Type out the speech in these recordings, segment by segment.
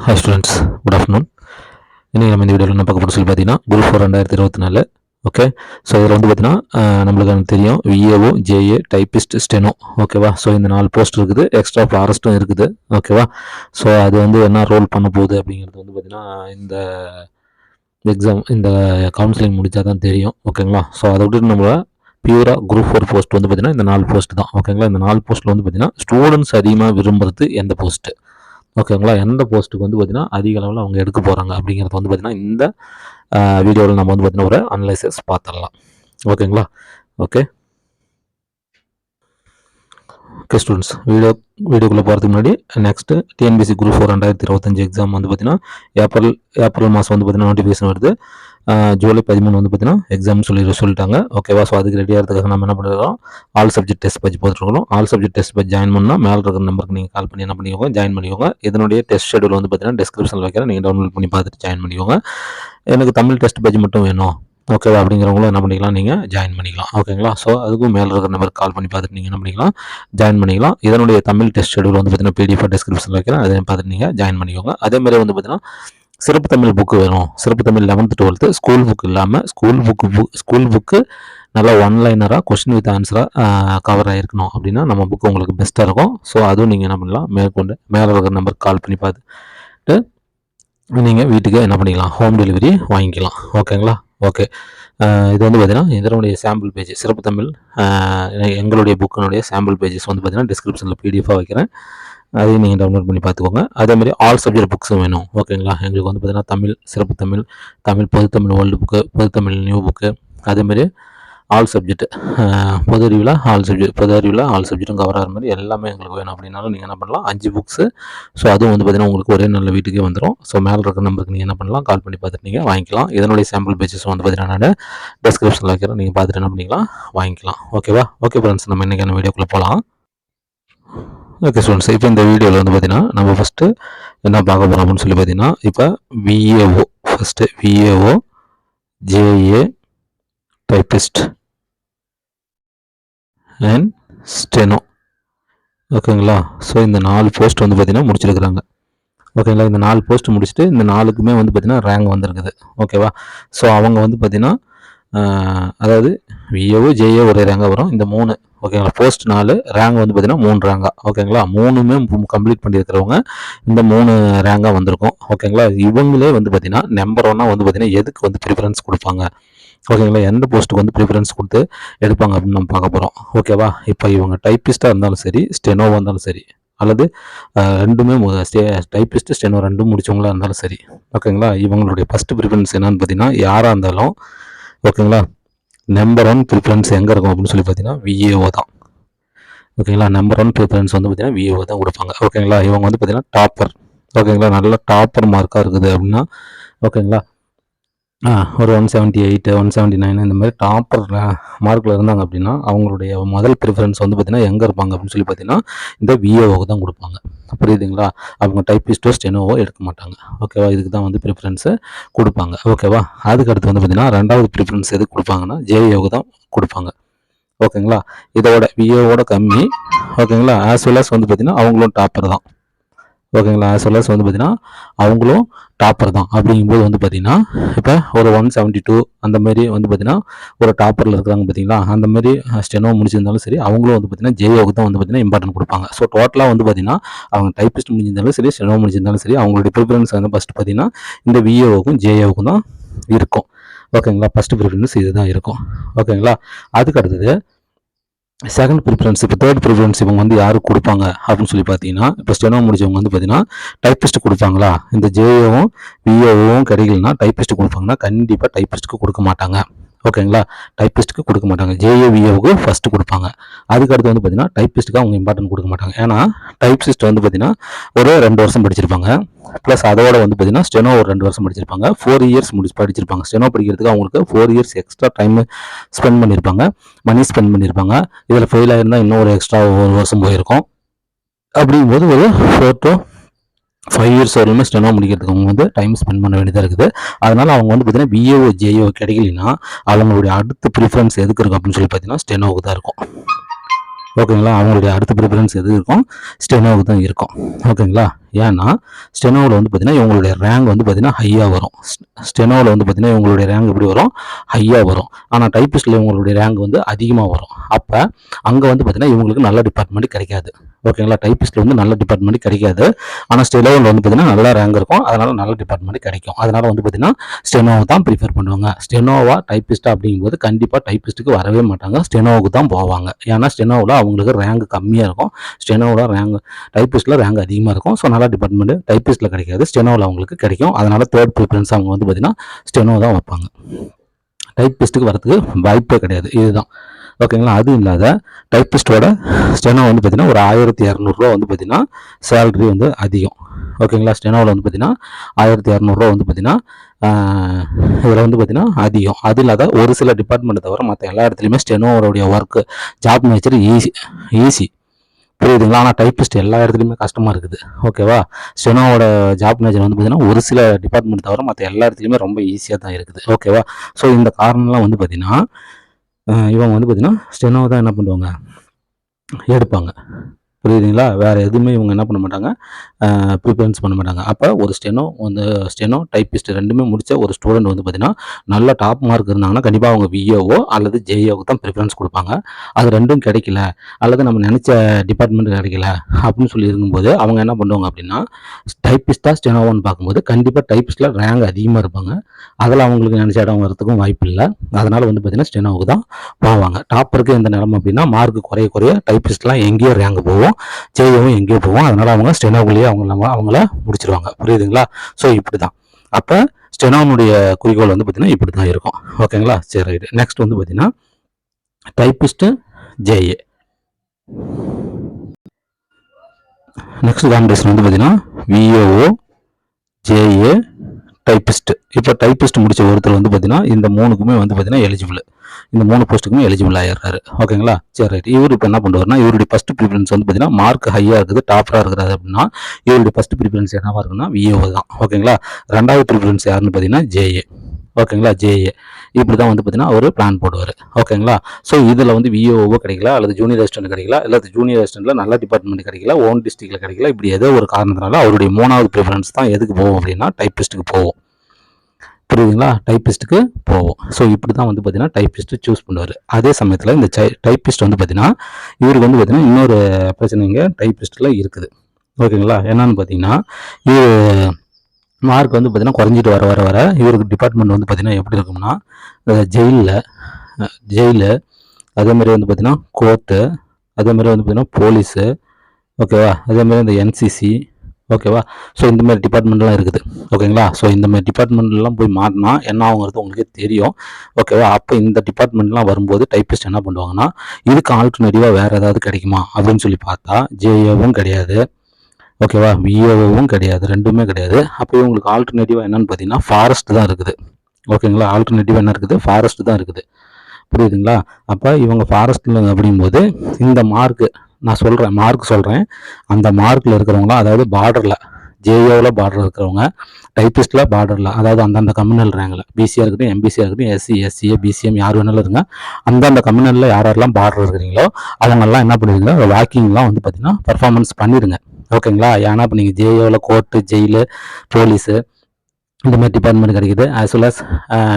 Hi students good afternoon இன்றைக்கி நம்ம இந்த வீடியோவில் என்ன பார்க்க போகிறோம் சொல்லி பார்த்தீங்கன்னா குரூப் ஃபோர் ரெண்டாயிரத்தி இருபத்தி நாலு ஓகே ஸோ இதில் வந்து பார்த்தீங்கன்னா நம்மளுக்கு எனக்கு தெரியும் விஏஓ ஜேஏ டைப்பிஸ்ட் ஸ்டெனோ ஓகேவா ஸோ இந்த நாலு போஸ்ட் இருக்குது எக்ஸ்ட்ரா ஃபாரஸ்ட்டும் இருக்குது ஓகேவா ஸோ அது வந்து என்ன ரோல் பண்ண போகுது அப்படிங்கிறது வந்து பார்த்தீங்கன்னா இந்த எக்ஸாம் இந்த கவுன்சிலிங் முடித்தா தான் தெரியும் ஓகேங்களா ஸோ அதை விட்டு நம்ம பியூரா குரூப் ஃபோர் போஸ்ட் வந்து பார்த்தீங்கன்னா இந்த நாலு போஸ்ட் தான் ஓகேங்களா இந்த நாலு போஸ்ட்டில் வந்து பார்த்தீங்கன்னா ஸ்டூடெண்ட்ஸ் அதிகமாக விரும்புறது எந்த போஸ்ட்டு ஓகேங்களா எந்த போஸ்ட்டுக்கு வந்து பார்த்திங்கன்னா அதிக அளவில் அவங்க எடுக்க போகிறாங்க அப்படிங்கிறது வந்து பார்த்திங்கன்னா இந்த வீடியோவில் நம்ம வந்து பார்த்திங்கன்னா ஒரு அனலைசஸ் பார்த்துடலாம் ஓகேங்களா ஓகே ஓகே ஸ்டூடெண்ட்ஸ் வீடியோ வீடியோக்குள்ளே போகிறதுக்கு முன்னாடி நெக்ஸ்ட்டு டிஎன்பிசி குரூப் ஃபோர் ரெண்டாயிரத்தி இருபத்தஞ்சு எக்ஸாம் வந்து பார்த்திங்கன்னா ஏப்ரல் ஏப்ரல் மாதம் வந்து பார்த்திங்கன்னா நோட்டிஃபிகேஷன் வருது. ஜூலை பதிமூணு வந்து பார்த்தீங்கன்னா எக்ஸாம் சொல்லி சொல்லிட்டாங்க. ஓகேவா ஸோ அதுக்கு ரெடி ஆகிறதுக்காக நம்ம என்ன பண்ணுறோம் ஆல் சப்ஜெக்ட் டெஸ்ட் பற்றி போட்டுருக்கோம். ஆல் சப்ஜெக்ட் டெஸ்ட் பற்றி ஜாயின் பண்ணால் மேலே இருக்கிற நம்பருக்கு நீங்கள் கால் பண்ணி என்ன பண்ணிக்கோங்க? ஜாயின் பண்ணிக்கோங்க. இதனுடைய டெஸ்ட் ஷெடியூல் வந்து பார்த்தீங்கன்னா டிஸ்கிரிப்ஷனில் வைக்கிறேன். நீங்கள் டவுன்லோட் பண்ணி பார்த்துட்டு ஜாயின் பண்ணிக்கோங்க. எனக்கு தமிழ் டெஸ்ட் பேஜ் மட்டும் வேணும். ஓகேவா அப்படிங்கிறவங்களும் என்ன பண்ணிக்கலாம்? நீங்கள் ஜாயின் பண்ணிக்கலாம். ஓகேங்களா ஸோ அதுக்கும் மேலே இருக்கிற நம்பருக்கு கால் பண்ணி பார்த்துட்டு நீங்கள் என்ன பண்ணிக்கலாம்? ஜாயின் பண்ணிக்கலாம். இதனுடைய தமிழ் டெஸ்ட் ஷெடியூல் வந்து பார்த்தீங்கன்னா பிடிஎஃப் டிஸ்கிரிப்ஷனில் வைக்கிறேன். அதையும் பார்த்துட்டு நீங்கள் ஜாயின் பண்ணிக்கோங்க. அதே மாதிரி வந்து பார்த்தீங்கன்னா சிறப்பு தமிழ் புக்கு வேணும். சிறப்பு Tamil eleventh twelfth school book இல்லாமல் school book book school book நல்லா ஒன்லைனராக கொஸ்டின் வித் ஆன்சராக கவர் ஆகிருக்கணும் அப்படின்னா நம்ம புக்கு உங்களுக்கு பெஸ்ட்டாக இருக்கும். ஸோ அதுவும் நீங்கள் என்ன பண்ணலாம்? மேற்கொண்டு மேலே இருக்கிற நம்பருக்கு கால் பண்ணி பார்த்துட்டு நீங்கள் வீட்டுக்கு என்ன பண்ணிக்கலாம்? ஹோம் டெலிவரி வாங்கிக்கலாம். ஓகேங்களா ஓகே இது வந்து பார்த்தீங்கன்னா இதனுடைய சாம்பிள் பேஜ் சிறப்பு தமிழ் எங்களுடைய புக்கினுடைய சாம்பிள் பேஜஸ் வந்து பார்த்தீங்கன்னா டிஸ்கிரிப்ஷனில் பிடிஎஃபாக வைக்கிறேன். அதையும் நீங்கள் டவுன்லோட் பண்ணி பார்த்துக்கோங்க. அதேமாதிரி ஆல் சப்ஜெக்ட் புக்ஸும் வேணும். ஓகேங்களா எங்களுக்கு வந்து பார்த்திங்கன்னா தமிழ் சிறப்பு தமிழ் தமிழ் பொதுத்தமிழ் ஓல்டு புக்கு பொதுத்தமிழ் நியூ புக்கு அதேமாதிரி ஆல் சப்ஜெக்ட் பொது அறிவில் ஆல் சப்ஜெக்ட் பொது அறிவில் ஆல் சப்ஜெக்ட்டும் கவர் ஆகிற மாதிரி எல்லாமே எங்களுக்கு வேணும். அப்படின்னாலும் நீங்கள் என்ன பண்ணலாம்? அஞ்சு புக்ஸு ஸோ அதுவும் வந்து பார்த்திங்கன்னா உங்களுக்கு ஒரே நல்ல வீட்டுக்கே வந்துடும் ஸோ மேலே இருக்கிற நம்பருக்கு நீங்கள் என்ன பண்ணலாம்? கால் பண்ணி பார்த்துட்டு நீங்கள் வாங்கிக்கலாம். இதனுடைய சாம்பிள் பேஜஸ் வந்து பார்த்திங்கன்னா நான் டிஸ்கிரிப்ஷனில் வைக்கிறேன். நீங்கள் பார்த்துட்டு என்ன பண்ணிக்கலாம்? வாங்கிக்கலாம். ஓகேவா ஓகே ஃப்ரெண்ட்ஸ் நம்ம இன்றைக்கான வீடியோக்குள்ளே போகலாம் ஓகே ஸ்டூடெண்ட்ஸ் இப்போ இந்த வீடியோவில் வந்து பார்த்தீங்கன்னா நம்ம ஃபஸ்ட்டு என்ன பார்க்க போகிறோம் அப்படின்னு சொல்லி பார்த்தீங்கன்னா இப்போ VAO first VAO JA typist and steno ஓகேங்களா ஸோ இந்த நாலு போஸ்ட் வந்து பார்த்திங்கன்னா முடிச்சிருக்கிறாங்க. ஓகேங்களா இந்த நாலு போஸ்ட் முடிச்சுட்டு இந்த நாலுக்குமே வந்து பார்த்திங்கன்னா ரேங்க் வந்திருக்குது. ஓகேவா ஸோ அவங்க வந்து பார்த்திங்கன்னா அதாவது விஏஓ ஜேஏ ஒரே ரேங்காக வரும். இந்த மூணு ஓகேங்களா போஸ்ட் நாலு ரேங்க் வந்து பார்த்தீங்கன்னா மூணு ரேங்காக ஓகேங்களா மூணுமே கம்ப்ளீட் பண்ணியிருக்கிறவங்க இந்த மூணு ரேங்காக வந்திருக்கும் ஓகேங்களா இவங்களே வந்து பார்த்தீங்கன்னா நம்பர் ஒன்னாக வந்து பார்த்தீங்கன்னா எதுக்கு வந்து ப்ரிஃபரன்ஸ் கொடுப்பாங்க? ஓகேங்களா எந்த போஸ்ட்டுக்கு வந்து ப்ரிஃபரன்ஸ் கொடுத்து எடுப்பாங்க அப்படின்னு நம்ம பார்க்க போகிறோம் ஓகேவா இப்போ இவங்க டைப்பிஸ்ட்டாக இருந்தாலும் சரி ஸ்டெனோவாக இருந்தாலும் சரி அல்லது ரெண்டுமே ஸ்டே டைப்பிஸ்ட்டு ஸ்டெனோ ரெண்டும் முடிச்சவங்களா இருந்தாலும் சரி ஓகேங்களா இவங்களுடைய ஃபஸ்ட்டு ப்ரிஃபரன்ஸ் என்னன்னு பார்த்தீங்கன்னா யாராக இருந்தாலும் ஓகேங்களா நம்பர் ஒன் ப்ரிஃபரன்ஸ் எங்கே இருக்கும் அப்படின்னு சொல்லி பார்த்தீங்கன்னா விஏஓ தான். ஓகேங்களா நம்பர் ஒன் ப்ரிஃபரன்ஸ் வந்து பார்த்தீங்கன்னா விஏஓ தான் கொடுப்பாங்க. ஓகேங்களா இவங்க வந்து பார்த்தீங்கன்னா டாப்பர் ஓகேங்களா நல்ல டாப்பர் மார்க்காக இருக்குது அப்படின்னா ஓகேங்களா ஒரு one seventy eight one seventy nine இந்த மாதிரி டாப்பர் மார்க்கில் இருந்தாங்க அப்படின்னா அவங்களுடைய முதல் ப்ரிஃபரன்ஸ் வந்து பார்த்திங்கன்னா எங்கே இருப்பாங்க அப்படின்னு சொல்லி பார்த்தீங்கன்னா இந்த விஏஓக்கு தான் கொடுப்பாங்க. புரியுதுங்களா? அவங்க டைப்பிஸ்டோ ஸ்டெனோவோ எடுக்க மாட்டாங்க. ஓகேவா இதுக்கு தான் வந்து ப்ரிஃபரன்ஸு கொடுப்பாங்க. ஓகேவா அதுக்கு அடுத்து வந்து பார்த்திங்கன்னா ரெண்டாவது ப்ரிஃபரன்ஸ் எதுக்கு கொடுப்பாங்கன்னா ஜேஏஓக்கு தான் கொடுப்பாங்க. ஓகேங்களா இதோட விஏஓட கம்மி. ஓகேங்களா ஆஸ் வெல் அஸ் வந்து பார்த்திங்கன்னா அவங்களும் டாப்பர் தான். ஓகேங்களா? ஆஸ் வெல் வந்து பார்த்தீங்கன்னா அவங்களும் டாப்பர் தான். அப்படிங்கும்போது வந்து பார்த்தீங்கன்னா இப்போ ஒரு ஒன் செவன்ட்டி டூ அந்த மாதிரி வந்து பார்த்தீங்கன்னா ஒரு டாப்பரில் இருக்கிறாங்க பார்த்தீங்களா அந்த மாதிரி ஸ்டெனோ முடிச்சிருந்தாலும் சரி அவங்களும் வந்து பார்த்தீங்கன்னா ஜேஓக்கு தான் வந்து பார்த்தீங்கன்னா இம்பார்ட்டன்ட் கொடுப்பாங்க. ஸோ டோட்டலாக வந்து பார்த்தீங்கன்னா அவங்க டைப்பிஸ்ட் முடிஞ்சிருந்தாலும் சரி ஸ்டெனோ முடிஞ்சிருந்தாலும் சரி அவங்களுடைய ப்ரிஃபரன்ஸ் வந்து ஃபஸ்ட்டு பார்த்தீங்கன்னா இந்த விஏஓக்கும் ஜேஏவுக்கும் தான் இருக்கும். ஓகேங்களா? ஃபஸ்ட்டு ப்ரிஃபரன்ஸ் இதுதான் இருக்கும். ஓகேங்களா? அதுக்கு அடுத்தது செகண்ட் ப்ரிஃபரன்ஸ் இப்போ தேர்ட் ப்ரிஃபரன்ஸ் இவங்க வந்து யாருக்கு கொடுப்பாங்க அப்படின்னு சொல்லி பார்த்தீங்கன்னா இப்போ ஸ்டெனோ முடிச்சவங்க வந்து பார்த்தீங்கன்னா டைப்பிஸ்ட் கொடுப்பாங்களா? இந்த ஜேஓவும் விஓவும் கிடைக்கலனா டைப்பிஸ்ட் கொடுப்பாங்கன்னா கண்டிப்பாக டைப்பிஸ்ட்டுக்கு கொடுக்க மாட்டாங்க. ஓகேங்களா? டைப்பிஸ்ட்டுக்கு கொடுக்க மாட்டாங்க. ஜேஏவிஏவுக்கு ஃபஸ்ட்டு கொடுப்பாங்க. அதுக்கு அடுத்து வந்து பார்த்தீங்கன்னா டைப்பிஸ்ட்டுக்கு அவங்க இம்பார்ட்டன்ட் கொடுக்க மாட்டாங்க. ஏன்னா டைப்பிஸ்ட் வந்து பார்த்தீங்கன்னா ஒரு ரெண்டு வருஷம் படிச்சிருப்பாங்க. ப்ளஸ் அதோட வந்து பார்த்தீங்கன்னா ஸ்டெனோ ஒரு ரெண்டு வருஷம் படிச்சிருப்பாங்க. ஃபோர் இயர்ஸ் முடிச்சு படிச்சிருப்பாங்க. ஸ்டெனோ படிக்கிறதுக்கு அவங்களுக்கு four years extra time spend பண்ணியிருப்பாங்க மணி ஸ்பெண்ட் பண்ணியிருப்பாங்க இதில் ஃபெயில் ஆகிருந்தால் இன்னும் ஒரு எக்ஸ்ட்ரா ஒரு வருஷம் போயிருக்கும். அப்படிங்கும்போது ஒரு ஃபோர் டு ஃபைவ் இயர்ஸ் வரையுமே ஸ்டெனோ முடிக்கிறதுக்கு அவங்க வந்து டைம் ஸ்பெண்ட் பண்ண வேண்டியதாக இருக்குது. அதனால் அவங்க வந்து பார்த்தீங்கன்னா பிஏஓ ஜேஓ கிடைக்கலனா அவங்களுடைய அடுத்த ப்ரிஃபரன்ஸ் எதுக்கு இருக்கும் அப்படின்னு சொல்லி பார்த்தீங்கன்னா ஸ்டெனோவுக்கு தான் இருக்கும். ஓகேங்களா அவங்களுடைய அடுத்த ப்ரிஃபரன்ஸ் எது இருக்கும்? ஸ்டெனோவுக்கு தான் இருக்கும். ஓகேங்களா ஏன்னா ஸ்டெனோவில் வந்து பார்த்திங்கன்னா இவங்களுடைய ரேங்க் வந்து பார்த்திங்கன்னா ஹையாக வரும். ஸ்டெனோவில் வந்து பார்த்தீங்கன்னா இவங்களுடைய ரேங்க் எப்படி வரும்? ஹையாக வரும். ஆனால் டைப்பிஸ்ட்டில் இவங்களுடைய ரேங்க் வந்து அதிகமாக வரும். அப்போ அங்கே வந்து பார்த்தீங்கன்னா இவங்களுக்கு நல்ல டிபார்ட்மெண்ட் கிடைக்காது. ஓகேங்களா டைப்பிஸ்ட்டில் வந்து நல்ல டிபார்ட்மெண்ட் கிடைக்காது. ஆனால் ஸ்டெனோவில் வந்து பார்த்தீங்கன்னா நல்ல ரேங்க் இருக்கும். அதனால் நல்ல டிபார்ட்மெண்ட் கிடைக்கும். அதனால் வந்து பார்த்திங்கன்னா ஸ்டெனோவை தான் ப்ரிஃபர் பண்ணுவாங்க. ஸ்டெனோவா டைப்பிஸ்ட்டாக அப்படிங்கும்போது கண்டிப்பாக டைப்பிஸ்ட்டுக்கு வரவே மாட்டாங்க. ஸ்டெனோவுக்கு தான் போவாங்க. ஏன்னா ஸ்டெனோவில் அவங்களுக்கு ரேங்க் கம்மியாக இருக்கும். ஸ்டெனோவில் ரேங்க் டைப்பிஸ்ட்டில் ரேங்க் அதிகமாக இருக்கும். ஸோ கனடா டிபார்ட்மெண்ட் டைப்பிஸ்ட்டில் கிடைக்காது ஸ்டெனோவில் அவங்களுக்கு கிடைக்கும். அதனால் தேர்ட் ப்ரிஃபரன்ஸ் அவங்க வந்து பார்த்தீங்கன்னா ஸ்டெனோ தான் வைப்பாங்க. டைப்பிஸ்ட்டுக்கு வரதுக்கு வாய்ப்பே கிடையாது. இதுதான். ஓகேங்களா அது இல்லாத டைப்பிஸ்ட்டோட ஸ்டெனோ வந்து பார்த்திங்கன்னா ஒரு ஆயிரத்தி இரநூறுவா வந்து பார்த்திங்கன்னா சேலரி வந்து அதிகம். ஓகேங்களா ஸ்டெனோவில் வந்து பார்த்திங்கன்னா ஆயிரத்தி இரநூறுவா வந்து பார்த்தீங்கன்னா இதில் வந்து பார்த்தீங்கன்னா அதிகம். அது இல்லாத ஒரு சில டிபார்ட்மெண்ட்டை தவிர மற்ற எல்லா இடத்துலையுமே ஸ்டெனோவோடைய work job nature easy easy புரியுதுங்களா ஆனால் டைப்பிஸ்ட் எல்லா இடத்துலையுமே கஷ்டமாக இருக்குது. ஓகேவா ஸ்டெனோவோட ஜாப் மேஜர் வந்து பார்த்தீங்கன்னா ஒரு சில டிபார்ட்மெண்ட் தவிர மற்ற எல்லா இடத்துலையுமே ரொம்ப ஈஸியாக தான் இருக்குது. ஓகேவா ஸோ இந்த காரணம்லாம் வந்து பார்த்தீங்கன்னா இவங்க வந்து பார்த்தீங்கன்னா ஸ்டெனோ தான் என்ன பண்ணுவாங்க? எடுப்பாங்க. புரியுதுங்களா? வேறு எதுவுமே இவங்க என்ன பண்ண மாட்டாங்க ப்ரிஃபரன்ஸ் பண்ண மாட்டாங்க. அப்போ ஒரு ஸ்டெனோ வந்து ஸ்டெனோ டைப்பிஸ்ட் ரெண்டுமே முடித்த ஒரு ஸ்டூடெண்ட் வந்து பார்த்திங்கன்னா நல்ல டாப் மார்க் இருந்தாங்கன்னா கண்டிப்பாக அவங்க விஏஓ அல்லது ஜேஓக்கு தான் ப்ரிஃபரன்ஸ் கொடுப்பாங்க. அது ரெண்டும் கிடைக்கல. அல்லது நம்ம நினச்ச டிபார்ட்மெண்ட் கிடைக்கல அப்படின்னு சொல்லி இருக்கும்போது அவங்க என்ன பண்ணுவாங்க அப்படின்னா டைப்பிஸ்ட்டாக ஸ்டெனோவான்னு பார்க்கும்போது கண்டிப்பாக டைப்பிஸ்ட்டில் ரேங்க் அதிகமாக இருப்பாங்க. அதில் அவங்களுக்கு நினச்ச இடம் வரத்துக்கும் வாய்ப்பு இல்லை. அதனால் வந்து பார்த்திங்கன்னா ஸ்டெனோவுக்கு தான் போவாங்க. டாப்பருக்கு எந்த நிலமை அப்படின்னா மார்க் குறைய குறைய டைப்பிஸ்ட்லாம் எங்கேயோ ரேங்க் போகும் ஜேயும் எங்கேயோ போவோம். அதனால் அவங்க ஸ்டெனோக்குள்ளேயே அவங்க நம்ம அவங்கள முடிச்சிருவாங்க. புரியுதுங்களா? ஸோ இப்படி தான் அப்போ ஸ்டெனோனுடைய குறிக்கோள் வந்து பார்த்திங்கன்னா இப்படி தான் இருக்கும். ஓகேங்களா? சரி ரைட்டு. நெக்ஸ்ட் வந்து பார்த்திங்கன்னா டைப்பிஸ்ட்டு ஜேஏ நெக்ஸ்ட் காம்படிஷன் வந்து பார்த்திங்கன்னா விஓஓ ஜேஏ டைப்பிஸ்ட் இப்போ டைப்பிஸ்ட் முடிச்ச ஒருத்தர் வந்து பார்த்தீங்கன்னா இந்த மூணுக்குமே வந்து பார்த்தீங்கன்னா எலிஜிபிள் இந்த மூணு போஸ்ட்டுக்குமே எலிஜிபிள் ஆயிடுறாரு. ஓகேங்களா சரி ரைட் இவர் இப்போ என்ன பண்ணுவார்னா இவருடைய ஃபஸ்ட் ப்ரிஃபரன்ஸ் வந்து பார்த்தீங்கன்னா மார்க் ஹையாக இருக்குது டாப்பராக இருக்கிறாரு அப்படின்னா இவருடைய ஃபஸ்ட் ப்ரிஃபரன்ஸ் என்னவாக இருக்குன்னா விஏஓ தான். ஓகேங்களா ரெண்டாவது ப்ரிஃபரன்ஸ் யாருன்னு பார்த்தீங்கன்னா ஜேஏ ஓகேங்களா ஜேஏ இப்படி தான் வந்து பார்த்தீங்கன்னா அவர் பிளான் போடுவார். ஓகேங்களா ஸோ இதில் வந்து விஓஓ கிடைக்கல அல்லது ஜூனியர் அசிஸ்டன்ட் கிடைக்கல அல்லது ஜூனியர் அசிஸ்டன்ட்ல நல்ல டிபார்ட்மெண்ட் கிடைக்கல ஓன் டிஸ்ட்ரிக்டில் கிடைக்கல இப்படி ஏதோ ஒரு காரணத்தினால அவருடைய மூணாவது ப்ரிஃபரன்ஸ் தான் எதுக்கு போகும் அப்படின்னா டைப்பிஸ்ட்டுக்கு போவோம் புரியுதுங்களா? டைப்பிஸ்ட்டுக்கு போவோம். ஸோ இப்படி தான் வந்து பார்த்தீங்கன்னா டைப்பிஸ்ட்டு சூஸ் பண்ணுவார். அதே சமயத்தில் இந்த டைப்பிஸ்ட் வந்து பார்த்தீங்கன்னா இவருக்கு வந்து பார்த்தீங்கன்னா இன்னொரு பிரச்சனை இங்கே டைப்பிஸ்ட்டில் இருக்குது. ஓகேங்களா? என்னன்னு பார்த்தீங்கன்னா இது மார்க் வந்து பார்த்தீங்கன்னா குறைஞ்சிட்டு வர வர வர இவருக்கு டிபார்ட்மெண்ட் வந்து பார்த்தீங்கன்னா எப்படி இருக்கும்னா ஜெயிலில் ஜெயிலு அதேமாதிரி வந்து பார்த்தீங்கன்னா கோர்ட்டு அதே மாதிரி வந்து பார்த்தீங்கன்னா போலீஸு ஓகேவா? அதே மாதிரி இந்த என்சிசி ஓகேவா ஸோ இந்த மாதிரி டிபார்ட்மெண்ட்லாம் இருக்குது. ஓகேங்களா ஸோ இந்த மாதிரி டிபார்ட்மெண்ட்லாம் போய் மாட்டினா என்ன ஆகுங்கிறது உங்களுக்கே தெரியும். ஓகேவா அப்போ இந்த டிபார்ட்மெண்ட்லாம் வரும்போது டைப்பிஸ்ட் என்ன பண்ணுவாங்கன்னா இதுக்கு ஆல்டர்னேட்டிவாக வேறு ஏதாவது கிடைக்குமா? அப்படின்னு சொல்லி பார்த்தா ஜேஏவும் கிடையாது. ஓகேவா விஏஓவும் கிடையாது. ரெண்டுமே கிடையாது. அப்போ இவங்களுக்கு ஆல்டர்னேட்டிவாக என்னென்னு பார்த்தீங்கன்னா ஃபாரஸ்ட் தான் இருக்குது. ஓகேங்களா ஆல்டர்னேட்டிவாக என்ன இருக்குது? ஃபாரஸ்ட் தான் இருக்குது. புரியுதுங்களா? அப்போ இவங்க ஃபாரஸ்ட்டில் அப்படிங்கும்போது இந்த மார்க்கு நான் சொல்கிறேன் மார்க் சொல்கிறேன் அந்த மார்க்கில் இருக்கிறவங்களாம் அதாவது பார்டரில் ஜேஓவில் பார்டர் இருக்கிறவங்க டைப்பிஸ்ட்டில் பார்டரில் அதாவது அந்தந்த கம்யூனல் ரேங்கில் பிசியாக இருக்கட்டும் எம்பிசியாக இருக்கட்டும் எஸ்சி எஸ்சிஏ பிசிஎம் யார் வேணாலும் இருங்க. அந்தந்த கம்யூனலில் யார் யாரெல்லாம் பார்டர் இருக்கிறீங்களோ அவங்கெல்லாம் என்ன பண்ணுவீங்க வாக்கிங்லாம் வந்து பார்த்திங்கன்னா பர்ஃபார்மன்ஸ் பண்ணிடுங்க. ஓகேங்களா ஏன்னா இப்போ நீங்கள் ஜேஓவில் கோர்ட்டு ஜெயிலு போலீஸு இந்த மாதிரி டிபார்ட்மெண்ட் கிடைக்குது. ஆஸ் வெல் அஸ்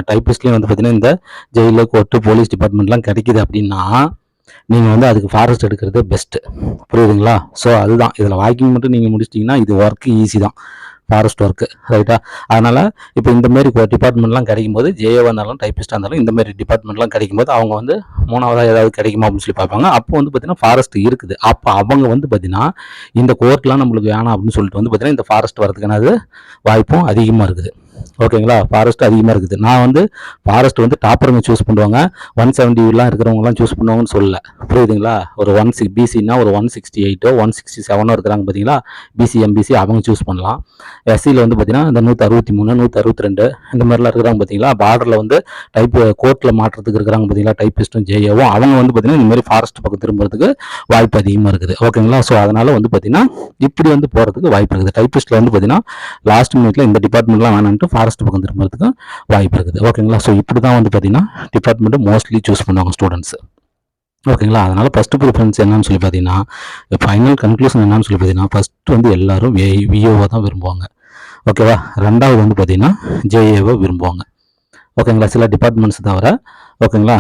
டைப்பிஸ்ட்லேயும் வந்து பார்த்தீங்கன்னா இந்த ஜெயிலு கோர்ட்டு போலீஸ் டிபார்ட்மெண்ட்லாம் கிடைக்குது அப்படின்னா நீங்கள் வந்து அதுக்கு ஃபாரஸ்ட் எடுக்கிறது பெஸ்ட்டு புரியுதுங்களா? ஸோ அதுதான். இதில் வாக்கிங் மட்டும் நீங்கள் முடிச்சிட்டிங்கன்னா இது ஒர்க்கு ஈஸி தான். ஃபாரஸ்ட் ஒர்க்கு ரைட்டா அதனால் இப்போ இந்த மாதிரி டிபார்ட்மெண்ட்லாம் கிடைக்கும் போது ஜேஏவாக இருந்தாலும் டைப்பிஸ்டாக இருந்தாலும் இந்த மாதிரி டிபார்ட்மெண்ட்லாம் கிடைக்கும் போது அவங்க வந்து மூணாவதாக ஏதாவது கிடைக்குமா அப்படின்னு சொல்லி பார்ப்பாங்க. அப்போ வந்து பார்த்தீங்கன்னா ஃபாரஸ்ட் இருக்குது. அப்போ அவங்க வந்து பார்த்தீங்கன்னா இந்த கோர்ட்லாம் நம்மளுக்கு வேணாம் அப்படின்னு சொல்லிட்டு வந்து பார்த்தீங்கன்னா இந்த ஃபாரஸ்ட் வரதுக்கான வாய்ப்பும் அதிகமாக இருக்குது. ஓகேங்களா? ஃபாரஸ்ட் அதிகமாக இருக்குது. நான் வந்து ஃபாரஸ்ட் வந்து டாப்பருங்க சூஸ் பண்ணுவாங்க. ஒன் செவன்ட்டிலாம் இருக்கிறவங்கலாம் சூஸ் பண்ணுவாங்கன்னு சொல்லல. புரியுதுங்களா? ஒரு ஒன் சிக்ஸ் பிசினா ஒரு ஒன் சிக்ஸ்டி எயிட்டோ ஒன் சிக்ஸ்டி செவனோ இருக்கிறாங்க பார்த்தீங்களா பிசி எம்பிசி அவங்க சூஸ் பண்ணலாம். எஸ்சியில் வந்து பார்த்தீங்கன்னா இந்த நூற்றி அறுபத்தி மூணு நூற்றி அறுபத்தி ரெண்டு இந்த மாதிரிலாம் இருக்கிறாங்க பார்த்தீங்களா பார்டரில் வந்து டைப் கோர்ட்டில் மாற்றுறதுக்கு இருக்கிறாங்க பார்த்தீங்களா டைப்பிஸ்ட்டும் ஜேஏவும் அவங்க வந்து பார்த்தீங்கன்னா இந்த மாதிரி ஃபாரஸ்ட் பக்கம் திரும்புறதுக்கு வாய்ப்பு அதிகமாக இருக்குது. ஓகேங்களா? ஸோ அதனால் வந்து பார்த்தீங்கன்னா இப்படி வந்து போகிறதுக்கு வாய்ப்பு இருக்குது. டைப்பிஸ்ட்டில் வந்து பார்த்தீங்கன்னா லாஸ்ட் மினிட்ல இந்த டிபார்ட்மெண்ட்லாம் வேணான்ட்டு ஃபாரஸ்ட் பக்கம் திரும்புறதுக்கு வாய்ப்பு இருக்குது. ஓகேங்களா ஸோ இப்படி தான் வந்து பார்த்தீங்கன்னா டிபார்ட்மெண்ட்டு மோஸ்ட்லி சூஸ் பண்ணுவாங்க ஸ்டூடெண்ட்ஸ் ஓகேங்களா அதனால் ஃபஸ்ட்டு ப்ரிஃபரன்ஸ் என்னன்னு சொல்லி பார்த்தீங்கன்னா ஃபைனல் கன்க்ளூஷன் என்னன்னு சொல்லி பார்த்தீங்கன்னா ஃபஸ்ட்டு வந்து எல்லாரும் வே விஓவை தான் விரும்புவாங்க. ஓகேவா ரெண்டாவது வந்து பார்த்தீங்கன்னா ஜேஏவை விரும்புவாங்க. ஓகேங்களா சில டிபார்ட்மெண்ட்ஸ் தவிர ஓகேங்களா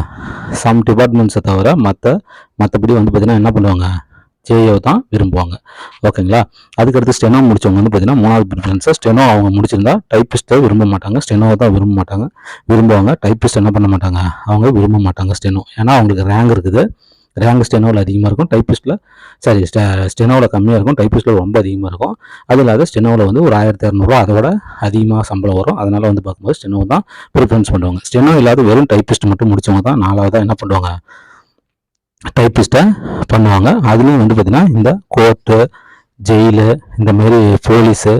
சம் டிபார்ட்மெண்ட்ஸை தவிர மற்ற மற்றபடி வந்து பார்த்தீங்கன்னா என்ன பண்ணுவாங்க? ஜேஏ தான் விரும்புவாங்க. ஓகேங்களா அதுக்கடுத்து ஸ்டெனோ முடிச்சவங்க வந்து பார்த்தீங்கன்னா மூணாவது ப்ரிஃபரன்ஸை ஸ்டெனோ அவங்க முடிச்சிருந்தா டைப்பிஸ்ட்டை விரும்ப மாட்டாங்க. ஸ்டெனோவை தான் விரும்ப மாட்டாங்க. விரும்புவாங்க டைப்பிஸ்ட் என்ன பண்ண மாட்டாங்க? அவங்க விரும்ப மாட்டாங்க ஸ்டெனோ ஏன்னா அவங்களுக்கு ரேங்க் இருக்குது. ரேங்க் ஸ்டெனோவில் அதிகமாக இருக்கும். டைப்பிஸ்ட்டில் சாரி ஸ்டெனோவில் கம்மியாக இருக்கும். டைப்பிஸ்ட்டில் ரொம்ப அதிகமாக இருக்கும். அது இல்லாத ஸ்டெனோவில் வந்து ஒரு ஆயிரத்தி இரநூறுவா அதோட அதிகமாக சம்பளம் வரும். அதனால் வந்து பார்க்கும்போது ஸ்டெனோ தான் ப்ரிஃபரன்ஸ் பண்ணுவாங்க. ஸ்டெனோ இல்லாத வெறும் டைப்பிஸ்ட் மட்டும் முடிச்சவங்க தான் நாலாவதாக என்ன பண்ணுவாங்க? டைப்பிஸ்ட்டை பண்ணுவாங்க. அதுலேயும் வந்து பார்த்திங்கன்னா இந்த கோர்ட்டு ஜெயிலு இந்த மாரி போலீஸு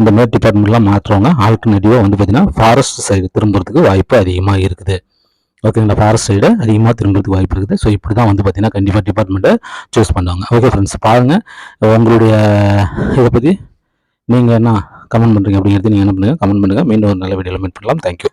இந்த மாரி டிபார்ட்மெண்ட்லாம் மாற்றுறவங்க ஆல்டர்னேட்டிவாக வந்து பார்த்திங்கன்னா ஃபாரஸ்ட் சைடு திரும்புறதுக்கு வாய்ப்பு அதிகமாக இருக்குது. ஓகேங்களா ஃபாரஸ்ட் சைடு அதிகமாக திரும்புறதுக்கு வாய்ப்பு இருக்குது. ஸோ இப்படி தான் வந்து பார்த்திங்கன்னா கண்டிப்பாக டிபார்ட்மெண்ட்டை சூஸ் பண்ணுவாங்க. ஓகே ஃப்ரெண்ட்ஸ் பாருங்கள் உங்களுடைய இதை பற்றி நீங்கள் என்ன கமெண்ட் பண்ணுறீங்க அப்படிங்கிறது நீங்கள் என்ன பண்ணுங்கள் கமெண்ட் பண்ணுங்கள் மீண்டும் ஒரு நல்ல வீடியோவில் மீட் பண்ணலாம். தேங்க்யூ